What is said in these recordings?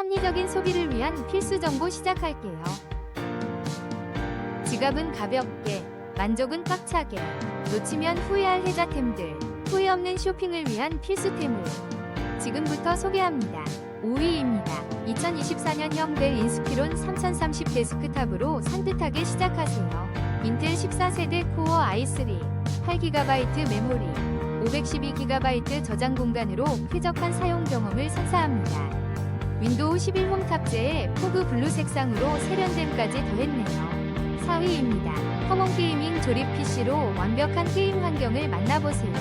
합리적인 소비를 위한 필수 정보 시작할게요. 지갑은 가볍게, 만족은 꽉차게, 놓치면 후회할 혜자템들, 후회 없는 쇼핑을 위한 필수템을 지금부터 소개합니다. 5위입니다. 2024년형 델 인스피론 3030 데스크탑으로 산뜻하게 시작하세요. 인텔 14세대 코어 i3, 8GB 메모리, 512GB 저장 공간으로 쾌적한 사용 경험을 선사합니다. 윈도우 11 홈 탑재에 포그 블루 색상으로 세련됨까지 더했네요. 4위입니다. 커먼 게이밍 조립 PC로 완벽한 게임 환경을 만나보세요.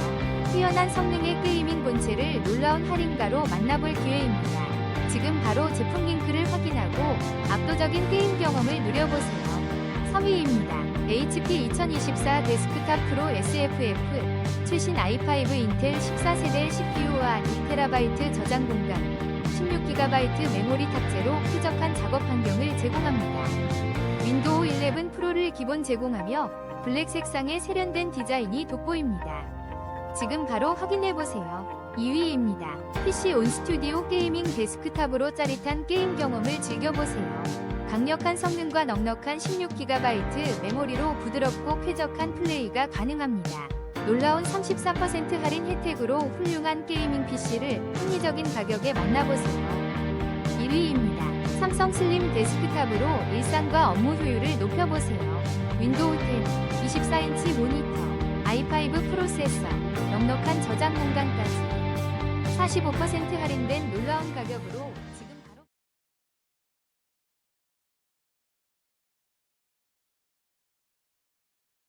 뛰어난 성능의 게이밍 본체를 놀라운 할인가로 만나볼 기회입니다. 지금 바로 제품 링크를 확인하고 압도적인 게임 경험을 누려보세요. 3위입니다. HP 2024 데스크탑 프로 SFF 최신 i5 인텔 14세대 CPU와 2TB 저장 공간, 16GB 메모리 탑재로 쾌적한 작업 환경을 제공합니다. 윈도우 11 프로를 기본 제공하며 블랙 색상의 세련된 디자인이 돋보입니다. 지금 바로 확인해보세요. 2위입니다. PC 온 스튜디오 게이밍 데스크탑으로 짜릿한 게임 경험을 즐겨보세요. 강력한 성능과 넉넉한 16GB 메모리로 부드럽고 쾌적한 플레이가 가능합니다. 놀라운 34% 할인 혜택으로 훌륭한 게이밍 PC를 합리적인 가격에 만나보세요. 1위입니다. 삼성 슬림 데스크탑으로 일상과 업무 효율을 높여보세요. 윈도우 10, 24인치 모니터, i5 프로세서, 넉넉한 저장 공간까지 45% 할인된 놀라운 가격으로